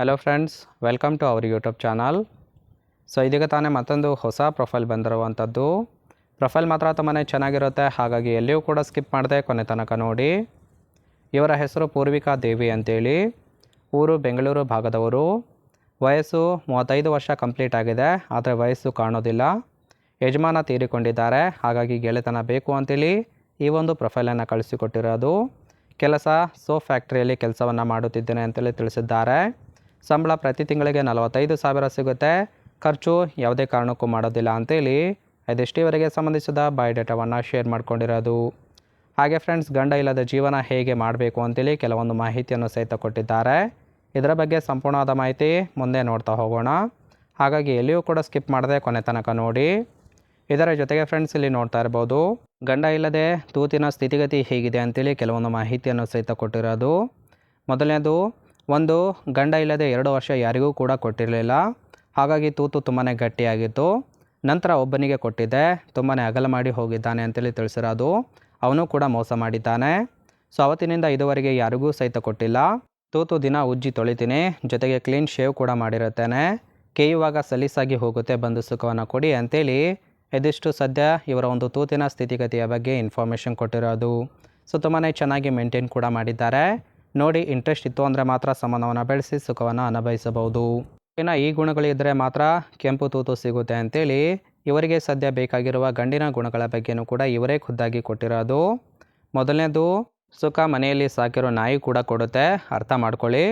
Hello friends welcome to our YouTube channel so ಇದೀಗ ತಾನೇ ಮತ್ತೊಂದು ಹೊಸ ಪ್ರೊಫೈಲ್ ಬಂದಿರುವಂಥದ್ದು ಪ್ರೊಫೈಲ್ ಮಾತ್ರ ತುಂಬಾ ಚೆನ್ನಾಗಿರುತ್ತೆ, ಹಾಗಾಗಿ ಎಲ್ಲಿಯೂ ಕೂಡ ಸ್ಕಿಪ್ ಮಾಡಿದೆ ಕೊನೆ ತನಕ ನೋಡಿ. ಇವರ ಹೆಸರು ಪೂರ್ವಿಕಾ ದೇವಿ ಅಂತೇಳಿ. ಊರು ಬೆಂಗಳೂರು ಭಾಗದವರು. ವಯಸ್ಸು ಮೂವತ್ತೈದು ವರ್ಷ ಕಂಪ್ಲೀಟ್ ಆಗಿದೆ, ಆದರೆ ವಯಸ್ಸು ಕಾಣೋದಿಲ್ಲ. ಯಜಮಾನ ತೀರಿಕೊಂಡಿದ್ದಾರೆ, ಹಾಗಾಗಿ ಗೆಳೆತನ ಬೇಕು ಅಂತೇಳಿ ಈ ಒಂದು ಪ್ರೊಫೈಲನ್ನು ಕಳಿಸಿಕೊಟ್ಟಿರೋದು. ಕೆಲಸ ಸೋ ಫ್ಯಾಕ್ಟ್ರಿಯಲ್ಲಿ ಕೆಲಸವನ್ನು ಮಾಡುತ್ತಿದ್ದೇನೆ ಅಂತೇಳಿ ತಿಳಿಸಿದ್ದಾರೆ. ಸಂಬಳ ಪ್ರತಿ ತಿಂಗಳಿಗೆ ನಲವತ್ತೈದು ಸಾವಿರ ಸಿಗುತ್ತೆ. ಖರ್ಚು ಯಾವುದೇ ಕಾರಣಕ್ಕೂ ಮಾಡೋದಿಲ್ಲ ಅಂತೇಳಿ ಅದೆಷ್ಟಿವರೆಗೆ ಸಂಬಂಧಿಸಿದ ಬಯೋಡೇಟಾವನ್ನು ಶೇರ್ ಮಾಡ್ಕೊಂಡಿರೋದು. ಹಾಗೆ ಫ್ರೆಂಡ್ಸ್ ಗಂಡ ಇಲ್ಲದ ಜೀವನ ಹೇಗೆ ಮಾಡಬೇಕು ಅಂತೇಳಿ ಕೆಲವೊಂದು ಮಾಹಿತಿಯನ್ನು ಸಹಿತ ಕೊಟ್ಟಿದ್ದಾರೆ. ಇದರ ಬಗ್ಗೆ ಸಂಪೂರ್ಣವಾದ ಮಾಹಿತಿ ಮುಂದೆ ನೋಡ್ತಾ ಹೋಗೋಣ. ಹಾಗಾಗಿ ಎಲ್ಲಿಯೂ ಕೂಡ ಸ್ಕಿಪ್ ಮಾಡದೆ ಕೊನೆ ತನಕ ನೋಡಿ. ಇದರ ಜೊತೆಗೆ ಫ್ರೆಂಡ್ಸ್ ಇಲ್ಲಿ ನೋಡ್ತಾ ಇರ್ಬೋದು, ಗಂಡ ಇಲ್ಲದೆ ತೂತಿನ ಸ್ಥಿತಿಗತಿ ಹೇಗಿದೆ ಅಂತೇಳಿ ಕೆಲವೊಂದು ಮಾಹಿತಿಯನ್ನು ಸಹಿತ ಕೊಟ್ಟಿರೋದು. ಮೊದಲನೇದು ಒಂದು ಗಂಡ ಇಲ್ಲದೆ ಎರಡು ವರ್ಷ ಯಾರಿಗೂ ಕೂಡ ಕೊಟ್ಟಿರಲಿಲ್ಲ. ಹಾಗಾಗಿ ತೂತು ತುಂಬಾ ಗಟ್ಟಿಯಾಗಿತ್ತು. ನಂತರ ಒಬ್ಬನಿಗೆ ಕೊಟ್ಟಿದ್ದೆ. ತುಂಬಾ ಅಗಲ ಮಾಡಿ ಹೋಗಿದ್ದಾನೆ ಅಂತೇಳಿ ತಿಳಿಸಿರೋದು. ಅವನು ಕೂಡ ಮೋಸ ಮಾಡಿದ್ದಾನೆ. ಸೊ ಅವತ್ತಿನಿಂದ ಇದುವರೆಗೆ ಯಾರಿಗೂ ಸಹಿತ ಕೊಟ್ಟಿಲ್ಲ. ತೂತು ದಿನ ಉಜ್ಜಿ ತೊಳಿತೀನಿ. ಜೊತೆಗೆ ಕ್ಲೀನ್ ಶೇವ್ ಕೂಡ ಮಾಡಿರುತ್ತೇನೆ. ಕೇಯುವಾಗ ಸಲೀಸಾಗಿ ಹೋಗುತ್ತೆ ಬಂದು ಸುಖವನ್ನು ಕೊಡಿ ಅಂತೇಳಿ ಇದಿಷ್ಟು ಸದ್ಯ ಇವರ ಒಂದು ತೂತಿನ ಸ್ಥಿತಿಗತಿಯ ಬಗ್ಗೆ ಇನ್ಫಾರ್ಮೇಷನ್ ಕೊಟ್ಟಿರೋದು. ಸೊ ತುಂಬಾ ಚೆನ್ನಾಗಿ ಮೇಂಟೈನ್ ಕೂಡ ಮಾಡಿದ್ದಾರೆ. ನೋಡಿ ಇಂಟ್ರೆಸ್ಟ್ ಇತ್ತು ಅಂದರೆ ಮಾತ್ರ ಸಂಬಂಧವನ್ನು ಬೆಳೆಸಿ ಸುಖವನ್ನು ಅನುಭವಿಸಬಹುದು. ಇನ್ನು ಈ ಗುಣಗಳಿದ್ದರೆ ಮಾತ್ರ ಕೆಂಪು ತೂತು ಸಿಗುತ್ತೆ ಅಂತೇಳಿ ಇವರಿಗೆ ಸದ್ಯ ಬೇಕಾಗಿರುವ ಗಂಡಿನ ಗುಣಗಳ ಬಗ್ಗೆಯೂ ಕೂಡ ಇವರೇ ಖುದ್ದಾಗಿ ಕೊಟ್ಟಿರೋದು. ಮೊದಲನೇದು, ಸುಖ ಮನೆಯಲ್ಲಿ ಸಾಕಿರೋ ನಾಯಿ ಕೂಡ ಕೊಡುತ್ತೆ, ಅರ್ಥ ಮಾಡ್ಕೊಳ್ಳಿ.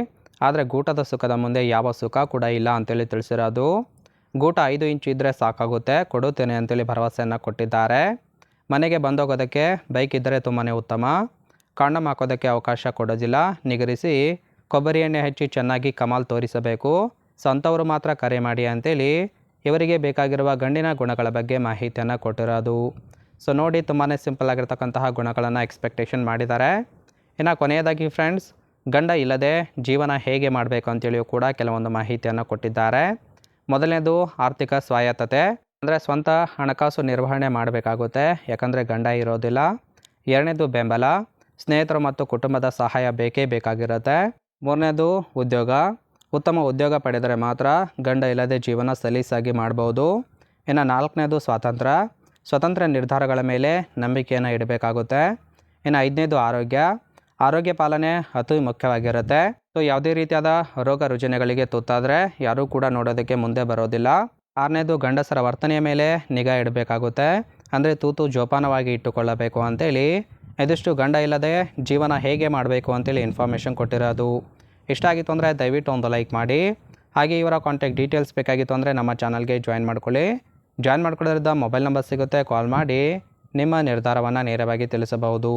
ಆದರೆ ಗೂಟದ ಸುಖದ ಮುಂದೆ ಯಾವ ಸುಖ ಕೂಡ ಇಲ್ಲ ಅಂತೇಳಿ ತಿಳಿಸಿರೋದು. ಗೂಟ ಐದು ಇಂಚು ಇದ್ದರೆ ಸಾಕಾಗುತ್ತೆ, ಕೊಡುತ್ತೇನೆ ಅಂತೇಳಿ ಭರವಸೆಯನ್ನು ಕೊಟ್ಟಿದ್ದಾರೆ. ಮನೆಗೆ ಬಂದೋಗೋದಕ್ಕೆ ಬೈಕ್ ಇದ್ದರೆ ತುಂಬಾ ಉತ್ತಮ. ಕಾಂಡಮ್ ಹಾಕೋದಕ್ಕೆ ಅವಕಾಶ ಕೊಡೋದಿಲ್ಲ. ನಿಗರಿಸಿ ಕೊಬ್ಬರಿ ಎಣ್ಣೆ ಹಚ್ಚಿ ಚೆನ್ನಾಗಿ ಕಮಾಲ್ ತೋರಿಸಬೇಕು. ಸೊ ಅಂಥವರು ಮಾತ್ರ ಕರೆ ಮಾಡಿ ಅಂತೇಳಿ ಇವರಿಗೆ ಬೇಕಾಗಿರುವ ಗಂಡಿನ ಗುಣಗಳ ಬಗ್ಗೆ ಮಾಹಿತಿಯನ್ನು ಕೊಟ್ಟಿರೋದು. ಸೊ ನೋಡಿ ತುಂಬಾ ಸಿಂಪಲ್ ಆಗಿರ್ತಕ್ಕಂತಹ ಗುಣಗಳನ್ನು ಎಕ್ಸ್ಪೆಕ್ಟೇಷನ್ ಮಾಡಿದ್ದಾರೆ. ಇನ್ನು ಕೊನೆಯದಾಗಿ ಫ್ರೆಂಡ್ಸ್ ಗಂಡ ಇಲ್ಲದೆ ಜೀವನ ಹೇಗೆ ಮಾಡಬೇಕು ಅಂತೇಳಿಯೂ ಕೂಡ ಕೆಲವೊಂದು ಮಾಹಿತಿಯನ್ನು ಕೊಟ್ಟಿದ್ದಾರೆ. ಮೊದಲನೇದು ಆರ್ಥಿಕ ಸ್ವಾಯತ್ತತೆ. ಅಂದರೆ ಸ್ವಂತ ಹಣಕಾಸು ನಿರ್ವಹಣೆ ಮಾಡಬೇಕಾಗುತ್ತೆ. ಯಾಕಂದರೆ ಗಂಡ ಇರೋದಿಲ್ಲ. ಎರಡನೇದು ಬೆಂಬಲ. ಸ್ನೇಹಿತರು ಮತ್ತು ಕುಟುಂಬದ ಸಹಾಯ ಬೇಕೇ ಬೇಕಾಗಿರುತ್ತೆ. ಮೂರನೇದು ಉದ್ಯೋಗ. ಉತ್ತಮ ಉದ್ಯೋಗ ಪಡೆದರೆ ಮಾತ್ರ ಗಂಡ ಇಲ್ಲದೆ ಜೀವನ ಸಲೀಸಾಗಿ ಮಾಡ್ಬೋದು. ಇನ್ನು ನಾಲ್ಕನೇದು ಸ್ವಾತಂತ್ರ್ಯ. ಸ್ವತಂತ್ರ ನಿರ್ಧಾರಗಳ ಮೇಲೆ ನಂಬಿಕೆಯನ್ನು ಇಡಬೇಕಾಗುತ್ತೆ. ಇನ್ನು ಐದನೇದು ಆರೋಗ್ಯ. ಆರೋಗ್ಯ ಪಾಲನೆ ಅತಿ ಮುಖ್ಯವಾಗಿರುತ್ತೆ. ಸೊ, ಯಾವುದೇ ರೀತಿಯಾದ ರೋಗ ರುಜಿನಗಳಿಗೆ ತುತ್ತಾದರೆ ಯಾರೂ ಕೂಡ ನೋಡೋದಕ್ಕೆ ಮುಂದೆ ಬರೋದಿಲ್ಲ. ಆರನೇದು ಗಂಡಸರ ವರ್ತನೆಯ ಮೇಲೆ ನಿಗಾ ಇಡಬೇಕಾಗುತ್ತೆ. ಅಂದರೆ ತೂತು ಜೋಪಾನವಾಗಿ ಇಟ್ಟುಕೊಳ್ಳಬೇಕು ಅಂತೇಳಿ ಇದಿಷ್ಟು ಗಂಡ ಇಲ್ಲದೆ ಜೀವನ ಹೇಗೆ ಮಾಡಬೇಕು ಅಂತೇಳಿ ಇನ್ಫಾರ್ಮೇಷನ್ ಕೊಟ್ಟಿರೋದು. ಇಷ್ಟ ಆಗಿತ್ತು ಅಂದರೆ ದಯವಿಟ್ಟು ಒಂದು ಲೈಕ್ ಮಾಡಿ. ಹಾಗೆ ಇವರ ಕಾಂಟ್ಯಾಕ್ಟ್ ಡೀಟೇಲ್ಸ್ ಬೇಕಾಗಿತ್ತು ಅಂದರೆ ನಮ್ಮ ಚಾನಲ್ಗೆ ಜಾಯಿನ್ ಮಾಡ್ಕೊಳ್ಳಿ. ಜಾಯಿನ್ ಮಾಡ್ಕೊಳ್ಳೋದ್ರಿಂದ ಮೊಬೈಲ್ ನಂಬರ್ ಸಿಗುತ್ತೆ ಕಾಲ್ ಮಾಡಿ. ನಿಮ್ಮ ನಿರ್ಧಾರವನ್ನು ನೇರವಾಗಿ ತಿಳಿಸಬಹುದು.